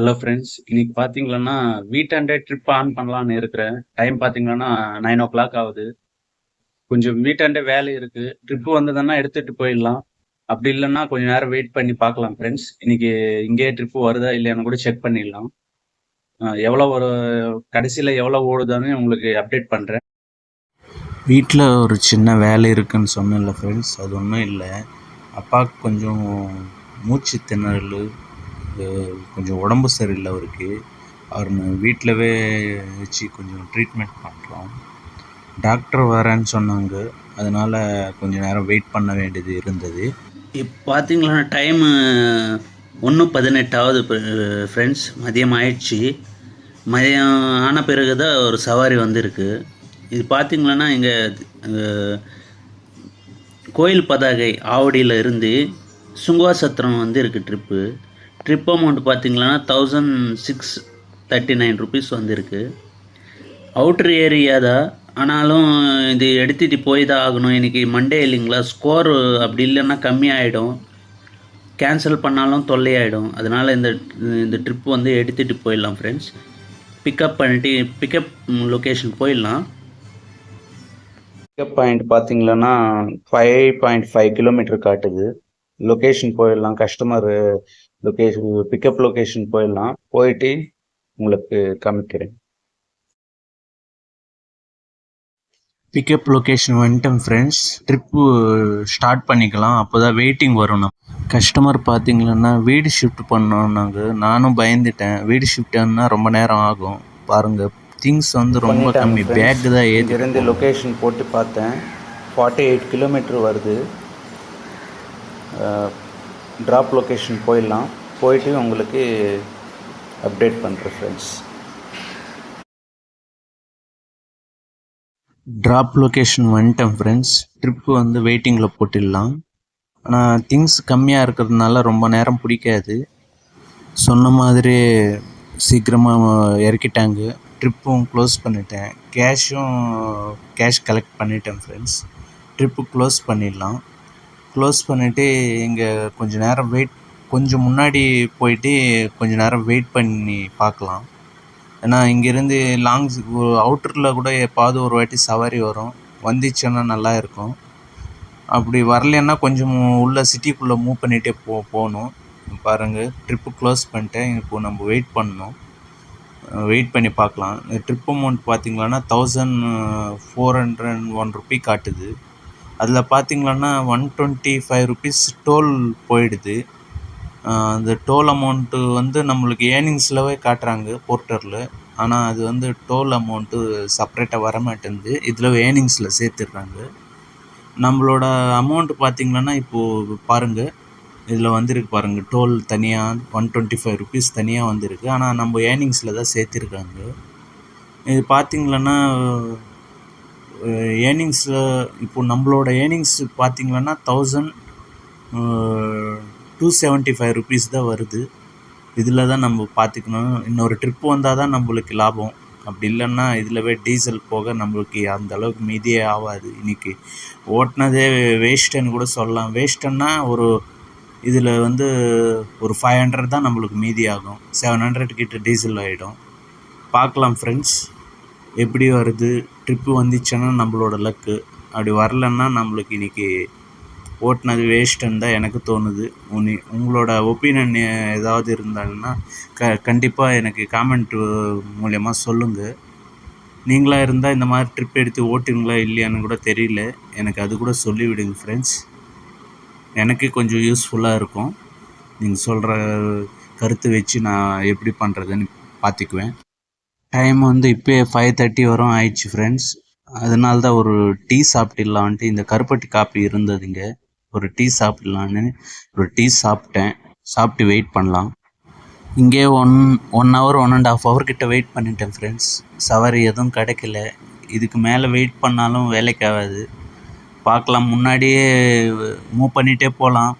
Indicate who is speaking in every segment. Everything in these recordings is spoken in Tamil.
Speaker 1: ஹலோ ஃப்ரெண்ட்ஸ் இன்னைக்கு பார்த்தீங்கன்னா வீட்டாண்டே ட்ரிப் ஆன் பண்ணலான்னு இருக்கிறேன். டைம் பார்த்தீங்கன்னா நைன் ஓ கிளாக் ஆகுது. கொஞ்சம் வீட்டாண்டே வேலை இருக்கு. ட்ரிப் வந்ததுன்னா எடுத்துட்டு போயிடலாம். அப்படி இல்லைன்னா கொஞ்ச நேரம் வெயிட் பண்ணி பார்க்கலாம் ஃப்ரெண்ட்ஸ் இன்னைக்கு இங்கேயே ட்ரிப்பு வருதா இல்லையான்னு கூட செக் பண்ணிடலாம். எவ்வளோ ஒரு கடைசியில் எவ்வளோ ஓடுதான்னு உங்களுக்கு அப்டேட் பண்ணுறேன்
Speaker 2: வீட்டில் ஒரு சின்ன வேலை இருக்குன்னு சொன்னேன்ல ஃப்ரெண்ட்ஸ் அது ஒன்றும் இல்லை. அப்பாவுக்கு கொஞ்சம் மூச்சு திணறல். அஹ் கொஞ்சம் உடம்பு சரியில்லை அவருக்கு. அவர் வீட்டிலவே வச்சு கொஞ்சம் ட்ரீட்மெண்ட் பண்ணுறோம் டாக்டர் வரேன்னு சொன்னாங்க. அதனால் கொஞ்ச நேரம் வெயிட் பண்ண வேண்டியது இருந்தது.
Speaker 3: இப்போ பார்த்தீங்களா டைமு ஒன்று பதினெட்டாவது ஃப்ரெண்ட்ஸ் மதியம் ஆயிடுச்சு. மதியம் ஆன பிறகு தான் ஒரு சவாரி வந்திருக்கு. இது பார்த்திங்களனா இங்கே கோயில் பதாகை ஆவடியில் இருந்து சுங்குவாசத்திரம் வந்து இருக்குது ட்ரிப்பு ட்ரிப் அமௌண்ட் பார்த்திங்கன்னா thousand six thirty nine rupees வந்திருக்கு. அவுட்ரு ஏரியா தான். ஆனாலும் இது எடுத்துகிட்டு போய் தான் ஆகணும். இன்றைக்கி மண்டே இல்லைங்களா? ஸ்கோர் அப்படி இல்லைன்னா கம்மியாகிடும் கேன்சல் பண்ணாலும் தொல்லையாயிடும். அதனால் இந்த இந்த ட்ரிப் வந்து எடுத்துகிட்டு போயிடலாம் ஃப்ரெண்ட்ஸ் பிக்கப் பண்ணிட்டு பிக்கப் லொக்கேஷன் போயிடலாம்.
Speaker 1: பிக்கப் பாயிண்ட் பார்த்தீங்களன்னா ஃபைவ் பாயிண்ட் ஃபைவ் கிலோமீட்டர் காட்டுது. லொக்கேஷன் போயிடலாம் கஸ்டமர் லொக்கேஷன் பிக்கப் லொக்கேஷன் போயிடலாம். போயிட்டு உங்களுக்கு காமிக்கிறேன்.
Speaker 2: பிக்கப் லொக்கேஷன் வந்துட்டேன் ஃப்ரெண்ட்ஸ் ட்ரிப்பு ஸ்டார்ட் பண்ணிக்கலாம். அப்போ தான் வெயிட்டிங் வரும் நம்ம. கஸ்டமர் பார்த்தீங்கன்னா வீடு ஷிஃப்ட் பண்ணோன்னாங்க நானும் பயந்துட்டேன். வீடு ஷிஃப்ட் ஆனா ரொம்ப நேரம் ஆகும். பாருங்கள் திங்ஸ் வந்து ரொம்ப கம்மி. பேக் தான் ஏற்றி
Speaker 1: இருந்து லொக்கேஷன் போட்டு பார்த்தேன். ஃபார்ட்டி எயிட் கிலோமீட்டர் வருது. ட்ராப் லொக்கேஷன் போயிடலாம். போயிட்டு உங்களுக்கு அப்டேட் பண்ணுறேன் ஃப்ரெண்ட்ஸ்
Speaker 2: ட்ராப் லொக்கேஷன் வந்துட்டேன் ஃப்ரெண்ட்ஸ் ட்ரிப்பு வந்து வெயிட்டிங்கில் போட்டுடலாம். ஆனால் திங்ஸ் கம்மியாக இருக்கிறதுனால ரொம்ப நேரம் பிடிக்காது. சொன்ன மாதிரி சீக்கிரமாக இறக்கிட்டாங்க. ட்ரிப்பும் க்ளோஸ் பண்ணிட்டேன். கேஷும் கேஷ் கலெக்ட் பண்ணிட்டேன் ஃப்ரெண்ட்ஸ் ட்ரிப்பு க்ளோஸ் பண்ணிடலாம். க்ளோஸ் பண்ணிவிட்டு இங்கே கொஞ்சம் நேரம் வெயிட் கொஞ்சம் முன்னாடி போயிட்டு கொஞ்சம் நேரம் வெயிட் பண்ணி பார்க்கலாம். ஏன்னா இங்கேருந்து லாங்ஸ் அவுட்டரில் கூட எப்பாவது ஒரு வாட்டி சவாரி வரும். வந்துச்சுன்னா நல்லா இருக்கும். அப்படி வரலைன்னா கொஞ்சம் உள்ள சிட்டிக்குள்ளே மூவ் பண்ணிகிட்டே போ போகணும். பாருங்கள் ட்ரிப்பு க்ளோஸ் பண்ணிட்டேன். இப்போ நம்ம வெயிட் பண்ணணும் வெயிட் பண்ணி பார்க்கலாம். Trip amount பார்த்திங்களான்னா thousand four hundred one rupee காட்டுது. அதில் பார்த்தீங்களன்னா one twenty five rupees toll போயிடுது அந்த டோல் அமௌண்ட்டு வந்து நம்மளுக்கு ஏர்னிங்ஸ்லவே காட்டுறாங்க போர்ட்டரில் ஆனால் அது வந்து டோல் அமௌண்ட்டு செப்பரேட்டாக வர மாட்டேங்குது இதில் ஏர்னிங்ஸில் சேர்த்துடுறாங்க. நம்மளோட அமௌண்ட் பார்த்திங்கன்னா இப்போது பாருங்கள் இதில் வந்திருக்கு பாருங்கள் டோல் தனியாக ஒன் டுவெண்ட்டி ஃபைவ் ருபீஸ் தனியாக வந்திருக்கு. ஆனால் நம்ம ஏர்னிங்ஸில் தான் சேர்த்துருக்காங்க. இது பார்த்திங்களன்னா ஏர்னிங்ஸில் இப்போ நம்மளோட ஏர்னிங்ஸ் பார்த்திங்கன்னா thousand two seventy five rupees தான் வருது. இதில் தான் நம்ம பார்த்துக்கணும் இன்னொரு ட்ரிப் வந்தால் தான் நம்மளுக்கு லாபம். அப்படி இல்லைன்னா இதிலவே டீசல் போக நம்மளுக்கு அந்த அளவுக்கு மீதியே ஆகாது. இன்றைக்கி ஓட்டினதே வேஸ்ட்டுன்னு கூட சொல்லலாம். வேஸ்ட்டுன்னா ஒரு இதில் வந்து ஒரு ஃபைவ் ஹண்ட்ரட் தான் நம்மளுக்கு மீதி ஆகும். செவன் ஹண்ட்ரட் கிட்ட டீசல் ஆகிடும் பார்க்கலாம் ஃப்ரெண்ட்ஸ் எப்படி வருது ட்ரிப்பு வந்துச்சுன்னா நம்மளோட லக்கு அப்படி வரலன்னா நம்மளுக்கு இன்றைக்கி ஓட்டினது வேஸ்ட்டுன்னு தான் எனக்கு தோணுது. உனி உங்களோட ஒப்பீனியன் ஏதாவது இருந்தாங்கன்னா க கண்டிப்பாக எனக்கு காமெண்ட் மூலயமா சொல்லுங்கள் நீங்களாக இருந்தால் இந்த மாதிரி ட்ரிப் எடுத்து ஓட்டுங்களா இல்லையான்னு கூட தெரியல. எனக்கு அது கூட சொல்லிவிடுங்க ஃப்ரெண்ட்ஸ் எனக்கு கொஞ்சம் யூஸ்ஃபுல்லாக இருக்கும். நீங்கள் சொல்கிற கருத்து வச்சு நான் எப்படி பண்ணுறதுன்னு பார்த்துக்குவேன். டைம் வந்து இப்போயே ஃபைவ் தேர்ட்டி வரும் ஆயிடுச்சு ஃப்ரெண்ட்ஸ் அதனால தான் ஒரு டீ சாப்பிட்டுடலான்ட்டு இந்த கருப்பட்டி காப்பி இருந்தது இங்கே. ஒரு டீ சாப்பிடலான்னு ஒரு டீ சாப்பிட்டேன். சாப்பிட்டு வெயிட் பண்ணலாம். இங்கே one one hour one and half hour கிட்ட வெயிட் பண்ணிட்டேன் ஃப்ரெண்ட்ஸ் சவாரி எதுவும் கிடைக்கல. இதுக்கு மேலே வெயிட் பண்ணாலும் வேலைக்கு ஆகாது. பார்க்கலாம். முன்னாடியே மூவ் பண்ணிகிட்டே போகலாம்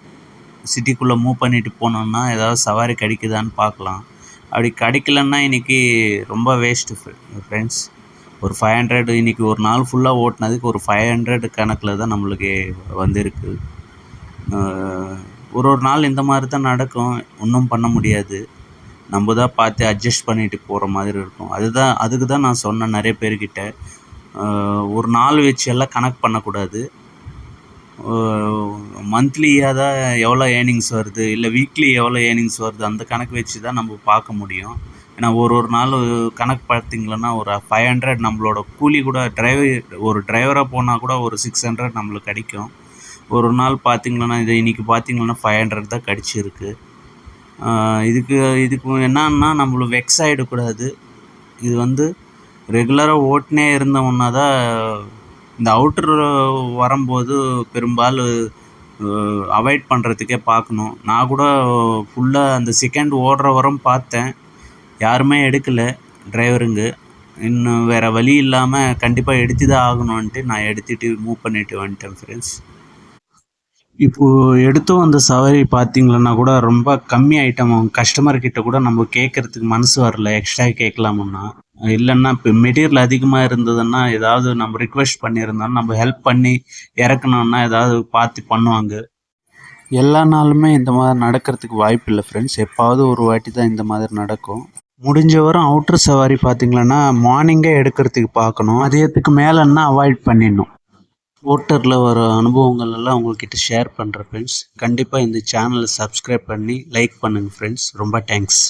Speaker 2: சிட்டிக்குள்ளே மூவ் பண்ணிட்டு போனோம்னா ஏதாவது சவாரி கிடைக்குதான்னு பார்க்கலாம். அப்படி கிடைக்கலன்னா இன்றைக்கி ரொம்ப வேஸ்ட்டு ஃப்ரெண்ட்ஸ் ஒரு ஃபைவ் ஹண்ட்ரட் இன்றைக்கி ஒரு நாள் ஃபுல்லாக ஓட்டினதுக்கு ஒரு ஃபைவ் ஹண்ட்ரட் கணக்கில் தான் நம்மளுக்கு வந்திருக்கு. ஒரு ஒரு நாள் இந்த மாதிரி தான் நடக்கும். ஒன்றும் பண்ண முடியாது. நம்ம தான் பார்த்து அட்ஜஸ்ட் பண்ணிட்டு போகிற மாதிரி இருக்கும். அதுதான் அதுக்கு தான் நான் சொன்னேன் நிறைய பேர்கிட்ட. ஒரு நாள் வச்சு எல்லாம் கணக்கு பண்ணக்கூடாது. மந்த்லியாக தான் எவ்வளோ ஏர்னிங்ஸ் வருது இல்லை வீக்லி எவ்வளோ ஏர்னிங்ஸ் வருது அந்த கணக்கு வச்சு தான் நம்ம பார்க்க முடியும். ஏன்னா ஒரு ஒரு நாள் கணக்கு பார்த்தீங்களன்னா ஒரு ஃபைவ் ஹண்ட்ரட் நம்மளோட கூலி கூட டிரைவர் ஒரு டிரைவராக போனால் கூட ஒரு சிக்ஸ் ஹண்ட்ரட் நம்மளுக்கு கிடைக்கும். ஒரு நாள் பார்த்திங்கன்னா இது இன்றைக்கி பார்த்தீங்கன்னா ஃபைவ் ஹண்ட்ரட் தான் கிடச்சிருக்கு. இதுக்கு இதுக்கு என்னன்னா நம்மளுக்கு வெக்ஸ் ஆகிடக்கூடாது இது வந்து ரெகுலராக ஓட்டினே இருந்தோம்னா தான் இந்த அவுட்ரு வரும்போது பெரும்பாலும் அவாய்ட் பண்ணுறதுக்கே பார்க்கணும். நான் கூட ஃபுல்லாக அந்த செகண்ட் ஓடுற வரம் பார்த்தேன். யாருமே எடுக்கலை டிரைவருங்க இன்னும் வேறு வழி இல்லாமல் கண்டிப்பாக எடுத்து தான் ஆகணும்ன்ட்டு நான் எடுத்துகிட்டு மூவ் பண்ணிட்டு வந்துட்டேன் ஃப்ரெண்ட்ஸ் இப்போது எடுத்தும் அந்த சவாரி பார்த்தீங்களன்னா கூட ரொம்ப கம்மி ஐட்டம் கஸ்டமர்கிட்ட கூட நம்ம கேட்கறதுக்கு மனசு வரல. எக்ஸ்ட்ரா கேட்கலாமுன்னா. இல்லைன்னா இப்போ மெட்டீரியல் அதிகமாக இருந்ததுன்னா ஏதாவது நம்ம ரிக்வெஸ்ட் பண்ணியிருந்தோம் நம்ம ஹெல்ப் பண்ணி இறக்கணுன்னா ஏதாவது பார்த்து பண்ணுவாங்க. எல்லா நாளுமே இந்த மாதிரி நடக்கிறதுக்கு வாய்ப்பு இல்லை ஃப்ரெண்ட்ஸ் எப்பாவது ஒரு வாட்டி தான் இந்த மாதிரி நடக்கும். முடிஞ்ச வரும் அவுட்ரு சவாரி பார்த்தீங்களன்னா மார்னிங்கே எடுக்கிறதுக்கு பார்க்கணும். அதேத்துக்கு மேலேன்னா அவாய்ட் பண்ணிடணும். ஓட்டரில் வர அனுபவங்கள் எல்லாம் உங்கள்கிட்ட ஷேர் பண்ணுறேன் ஃப்ரெண்ட்ஸ் கண்டிப்பாக இந்த சேனலை சப்ஸ்கிரைப் பண்ணி லைக் பண்ணுங்கள் ஃப்ரெண்ட்ஸ் ரொம்ப தேங்க்ஸ்